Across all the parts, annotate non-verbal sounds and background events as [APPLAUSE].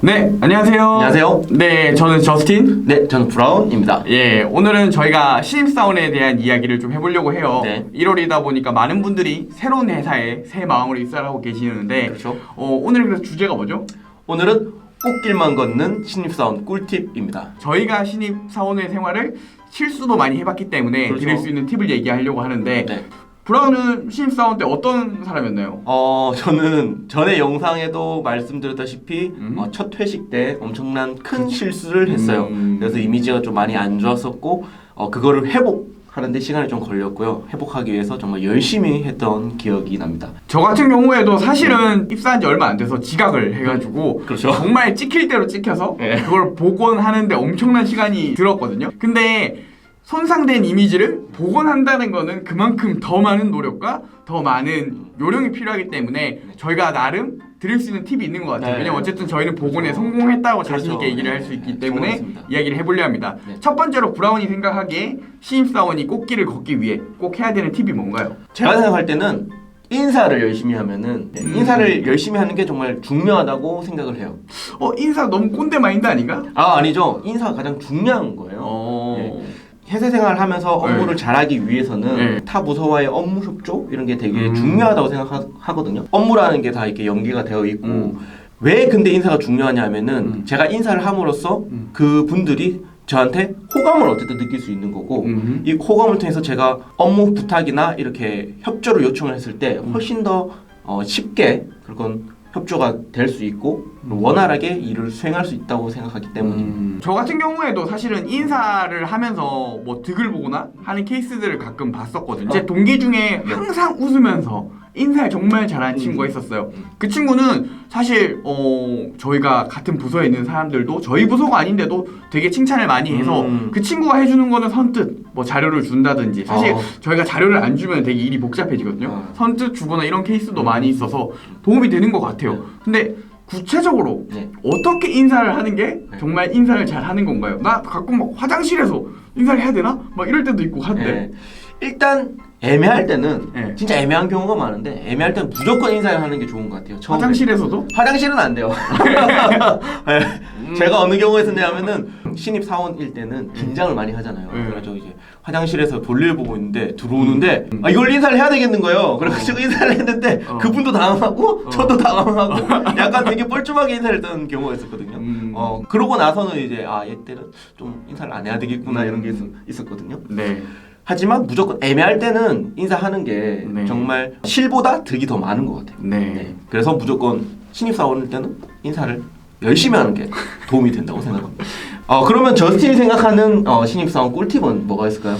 네, 안녕하세요. 안녕하세요. 네, 저는 저스틴. 네, 저는 브라운입니다. 예, 오늘은 저희가 신입사원에 대한 이야기를 좀 해보려고 해요. 네. 1월이다 보니까 많은 분들이 새로운 회사에 새 마음으로 입사를 하고 계시는데, 그렇죠. 어, 오늘 그래서 주제가 뭐죠? 오늘은 꽃길만 걷는 신입사원 꿀팁입니다. 저희가 신입사원의 생활을 실수도 많이 해봤기 때문에 그렇죠. 드릴 수 있는 팁을 얘기하려고 하는데, 네. 브라운은 신입사원 때 어떤 사람이었나요? 어, 저는 전에 영상에도 말씀드렸다시피 음. 어, 첫 회식 때 엄청난 큰 실수를 했어요. 음. 그래서 이미지가 좀 많이 안 좋았었고 어, 그거를 회복하는데 시간이 좀 걸렸고요. 회복하기 위해서 정말 열심히 했던 기억이 납니다. 저 같은 경우에도 사실은 입사한 지 얼마 안 돼서 지각을 해가지고 그렇죠. 정말 찍힐 대로 찍혀서 네. 그걸 복원하는데 엄청난 시간이 들었거든요. 근데 손상된 이미지를 복원한다는 거는 그만큼 더 많은 노력과 더 많은 요령이 필요하기 때문에 저희가 나름 드릴 수 있는 팁이 있는 것 같아요. 네. 왜냐면 어쨌든 저희는 복원에 그렇죠. 성공했다고 자신 있게 그렇죠. 얘기를 할 네. 수 있기 네. 때문에 정확했습니다. 이야기를 해보려 합니다. 네. 첫 번째로 브라운이 생각하기에 신입사원이 꽃길을 걷기 위해 꼭 해야 되는 팁이 뭔가요? 제가 생각할 때는 인사를 열심히 하면은 네, 음. 인사를 열심히 하는 게 정말 중요하다고 생각을 해요. 어 인사 너무 꼰대 마인드 아닌가? 아 아니죠. 인사가 가장 중요한 거예요. 어. 회사 생활을 하면서 네. 업무를 잘하기 위해서는 네. 타 부서와의 업무 협조 이런 게 되게 음. 중요하다고 생각하거든요. 업무라는 게 다 이렇게 연계가 되어 있고 음. 왜 근데 인사가 중요하냐면은 음. 제가 인사를 함으로써 음. 그 분들이 저한테 호감을 어쨌든 느낄 수 있는 거고 음흠. 이 호감을 통해서 제가 업무 부탁이나 이렇게 협조를 요청을 했을 때 음. 훨씬 더 어, 쉽게 그런 협조가 될 수 있고 원활하게 일을 수행할 수 있다고 생각하기 때문입니다. 음. 저 같은 경우에도 사실은 인사를 하면서 뭐 득을 보거나 하는 케이스들을 가끔 봤었거든요. 제 동기 중에 항상 웃으면서 인사를 정말 잘하는 음. 친구가 있었어요. 음. 그 친구는 사실 어 저희가 같은 부서에 있는 사람들도 저희 부서가 아닌데도 되게 칭찬을 많이 해서 음. 그 친구가 해주는 거는 선뜻 뭐 자료를 준다든지 사실 어. 저희가 자료를 안 주면 되게 일이 복잡해지거든요. 어. 선뜻 주거나 이런 케이스도 음. 많이 있어서 도움이 되는 것 같아요. 근데 구체적으로 네. 어떻게 인사를 하는 게 네. 정말 인사를 잘 하는 건가요? 나 가끔 막 화장실에서 인사를 해야 되나? 막 이럴 때도 있고 한데. 네. 일단 애매할 때는 네. 진짜 애매한 경우가 많은데 애매할 때는 무조건 인사를 하는 게 좋은 것 같아요. 처음에. 화장실에서도? 화장실은 안 돼요. 네. [LAUGHS] 음. 제가 어느 경우에 썼냐면은 신입 사원일 때는 긴장을 많이 하잖아요. 네. 그래가지고 이제 화장실에서 볼일 보고 있는데 들어오는데 음. 아, 이걸 인사를 해야 되겠는 거예요. 그래가지고 인사를 했는데 어. 그분도 당황하고 어. 저도 당황하고 [LAUGHS] 약간 되게 뻘쭘하게 인사를 했던 경우가 있었거든요. 음. 어 그러고 나서는 이제 아 얘 때는 좀 인사를 안 해야 되겠구나 이런 게 있, 있었거든요. 네. 하지만 무조건 애매할 때는 인사하는 게 네. 정말 실보다 득이 더 많은 것 같아요. 네. 네. 그래서 무조건 신입사원일 때는 인사를 열심히 하는 게 도움이 된다고 생각합니다. [LAUGHS] 어, 그러면 저스틴이 생각하는 어, 신입사원 꿀팁은 뭐가 있을까요?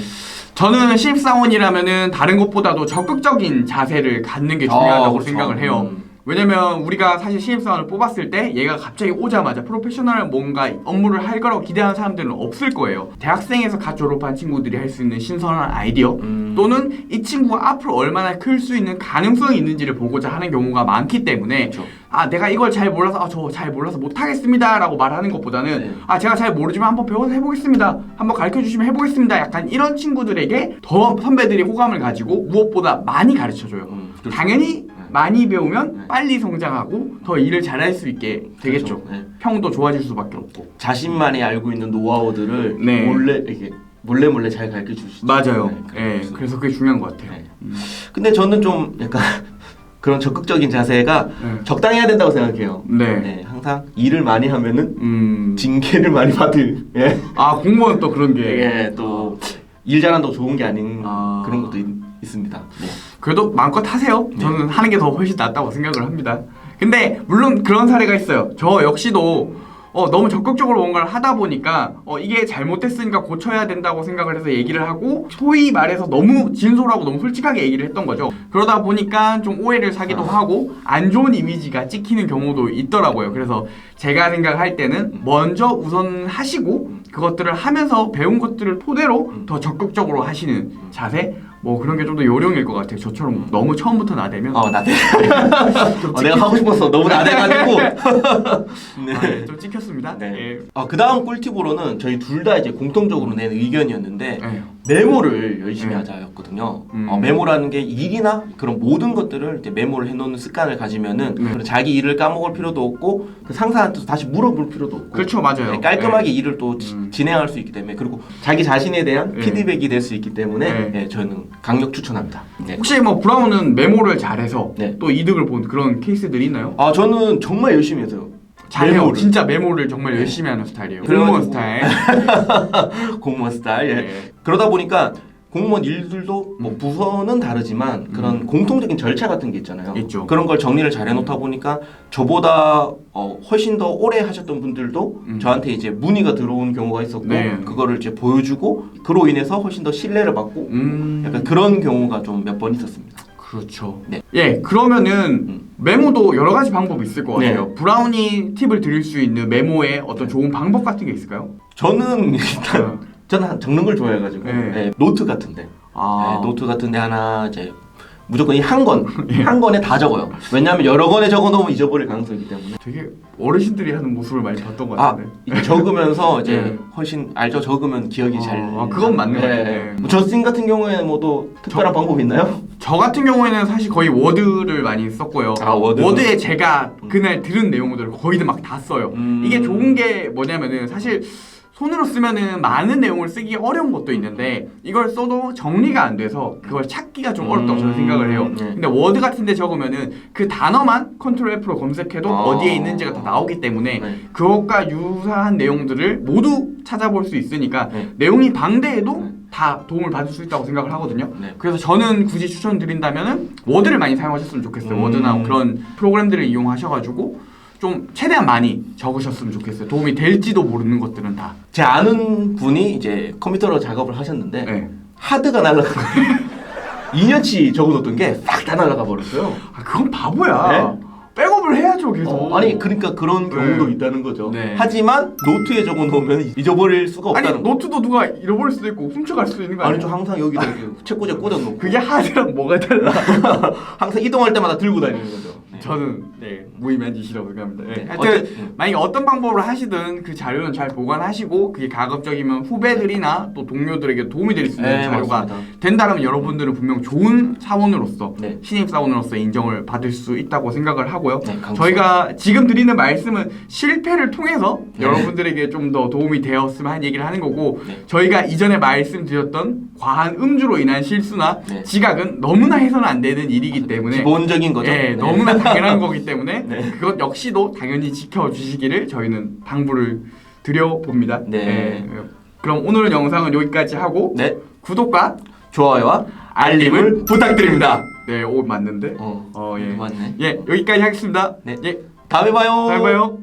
저는 신입사원이라면은 다른 것보다도 적극적인 자세를 갖는 게 중요하다고 아, 그렇죠. 생각을 해요. 음. 왜냐면 우리가 사실 신입사원을 뽑았을 때 얘가 갑자기 오자마자 프로페셔널한 뭔가 업무를 할 거라고 기대하는 사람들은 없을 거예요. 대학생에서 갓 졸업한 친구들이 할 수 있는 신선한 아이디어 음. 또는 이 친구가 앞으로 얼마나 클 수 있는 가능성이 있는지를 보고자 하는 경우가 많기 때문에 그렇죠. 아 내가 이걸 잘 몰라서 아, 저 잘 몰라서 못하겠습니다 라고 말하는 것보다는 네. 아 제가 잘 모르지만 한번 배워서 해보겠습니다 한번 가르쳐 주시면 해보겠습니다 약간 이런 친구들에게 더 선배들이 호감을 가지고 무엇보다 많이 가르쳐줘요 음, 그렇죠. 당연히 많이 배우면 네. 빨리 성장하고 더 일을 잘할 수 있게 되겠죠 그렇죠. 네. 평도 좋아질 수밖에 없고 자신만이 알고 있는 노하우들을 네. 몰래 이렇게 몰래 몰래 잘 가르쳐 주시죠. 맞아요 네, 예, 그래서- 그게 중요한 것 같아요 네. 음. 근데 저는 좀 약간 [LAUGHS] 그런 적극적인 자세가 네. 적당히 해야 된다고 생각해요. 네. 항상 일을 많이 하면은 음. 징계를 많이 받을. 예. 아 공무원 또 그런 게 이게 또일 잘한다고 좋은 게 아닌 아. 그런 것도 있, 있습니다. 네. 그래도 마음껏 하세요. 네. 저는 하는 게 더 훨씬 낫다고 생각을 합니다. 근데 물론 그런 사례가 있어요. 저 역시도 어, 너무 적극적으로 뭔가를 하다 보니까 어, 이게 잘못됐으니까 고쳐야 된다고 생각을 해서 얘기를 하고 소위 말해서 너무 진솔하고 너무 솔직하게 얘기를 했던 거죠. 그러다 보니까 좀 오해를 사기도 아. 하고 안 좋은 이미지가 찍히는 경우도 있더라고요. 그래서 제가 생각할 때는 먼저 우선 하시고 그것들을 하면서 배운 것들을 토대로 음. 더 적극적으로 하시는 자세 뭐 그런 게 좀 더 요령일 것 같아요. 저처럼 너무 처음부터 나대면 어 나대. [LAUGHS] 어, 내가 하고 싶었어. 너무 나대가지고. [LAUGHS] 네. 아, 네, 좀 찍혔습니다. 네. 예. 아, 그 다음 꿀팁으로는 저희 둘 다 이제 공통적으로 낸 의견이었는데 네. 메모를 열심히 네. 하자였거든요. 음. 어, 메모라는 게 일이나 그런 모든 것들을 이제 메모를 해놓는 습관을 가지면은 네. 자기 일을 까먹을 필요도 없고 그 상사한테 다시 물어볼 필요도 없고 그렇죠, 맞아요. 네, 깔끔하게 일을 또 지- 음. 진행할 수 있기 때문에 그리고 자기 자신에 대한 네. 피드백이 될 수 있기 때문에 네. 네, 저는 강력 추천합니다. 네. 혹시 뭐 브라운은 메모를 잘해서 네. 또 이득을 본 그런 케이스들이 있나요? 아 저는 정말 열심히 해서요. 잘해요. 메모를. 진짜 메모를 정말 네. 열심히 하는 스타일이에요. 그래가지고- 공무원 스타일. [LAUGHS] 공무원 스타일. 예. 네. 그러다 보니까 공무원 일들도 뭐 부서는 다르지만 그런 공통적인 절차 같은 게 있잖아요. 음. 있죠. 그런 걸 정리를 잘 해놓다 보니까 저보다 어, 훨씬 더 오래 하셨던 분들도 음. 저한테 이제 문의가 들어온 경우가 있었고 네. 그거를 이제 보여주고 그로 인해서 훨씬 더 신뢰를 받고 음. 약간 그런 경우가 좀 몇 번 있었습니다. 그렇죠. 네. 예, 그러면은 음. 메모도 여러 가지 방법이 있을 것 같아요. 네. 브라운이 팁을 드릴 수 있는 메모에 어떤 좋은 방법 같은 게 있을까요? 저는 일단 어. 저는 한- 적는 걸 좋아해가지고 네. 네, 노트 같은데 아, 네, 노트 같은데 하나 이제 무조건 이 한 권, [LAUGHS] 예. 한 권에 다 적어요. 왜냐하면 여러 권에 적어놓으면 잊어버릴 가능성이 있기 때문에. 되게 어르신들이 하는 모습을 많이 봤던 것 아, 같은데. 이게 적으면서 [LAUGHS] 이제 네. 훨씬 알죠. 적으면 기억이 아, 잘. 아, 그건 맞는 것 같아요. 네. 뭐 저스틴 같은 경우에는 뭐 또 특별한 방법 이 있나요? 저 같은 경우에는 사실 거의 워드를 많이 썼고요. 아, 워드. 에 제가 그날 들은 내용들을 거의 다막다 써요. 음. 이게 좋은 게 뭐냐면은 사실 손으로 쓰면은 많은 내용을 쓰기 어려운 것도 있는데 이걸 써도 정리가 안 돼서 그걸 찾기가 좀 어렵다고 저는 음, 생각을 해요. 네. 근데 워드 같은 데 적으면은 그 단어만 컨트롤 F로 검색해도 아. 어디에 있는지가 다 나오기 때문에 네. 그것과 유사한 내용들을 모두 찾아볼 수 있으니까 네. 내용이 방대해도 네. 다 도움을 받을 수 있다고 생각을 하거든요. 네. 그래서 저는 굳이 추천드린다면은 워드를 많이 사용하셨으면 좋겠어요. 음. 워드나 그런 프로그램들을 이용하셔가지고 좀 최대한 많이 적으셨으면 좋겠어요. 도움이 될지도 모르는 것들은 다. 제 아는 분이 이제 컴퓨터로 작업을 하셨는데 네. 하드가 날라가. 2년치 적어놓던 게 싹 다 날라가 버렸어요. 아 그건 바보야. 백업을 해야죠 계속. 어, 아니 그러니까 그런 네. 경우도 있다는 거죠. 네. 하지만 노트에 적어놓으면 잊어버릴 수가 아니 없다는 거. 노트도 누가 잃어버릴 수도 있고 훔쳐갈 수도 있는 거 아니야? 아니죠 항상 여기다 이렇게 책꽂이에 꽂아놓고 그게 하드랑 뭐가 달라? [LAUGHS] 항상 이동할 때마다 들고 다니는 거죠. 네. 저는 네 무의미한 짓이라고 생각합니다. 네. 네. 하여튼 어쨌든, 만약에 어떤 방법으로 하시든 그 자료는 잘 보관하시고 그게 가급적이면 후배들이나 또 동료들에게 도움이 될 수 있는 네, 자료가 맞습니다. 된다면 여러분들은 분명 좋은 사원으로서 네. 신입 사원으로서 인정을 받을 수 있다고 생각을 하고요. 네. 저희가 지금 드리는 말씀은 실패를 통해서 네. 여러분들에게 좀 더 도움이 되었으면 하는 얘기를 하는 거고 네. 저희가 이전에 말씀드렸던 과한 음주로 인한 실수나 네. 지각은 너무나 해서는 안 되는 일이기 때문에 기본적인 거죠. 예, 네. 너무나 [LAUGHS] 당연한 거기 때문에 네. 그것 역시도 당연히 지켜주시기를 저희는 당부를 드려봅니다. 네. 예, 그럼 오늘 영상은 여기까지 하고 네. 구독과 좋아요와 알림을 부탁드립니다. 네, 오 맞는데? 어, 어, 예. 맞네. 예, 여기까지 하겠습니다. 네. 예, 다음에 봐요. 잘 봐요.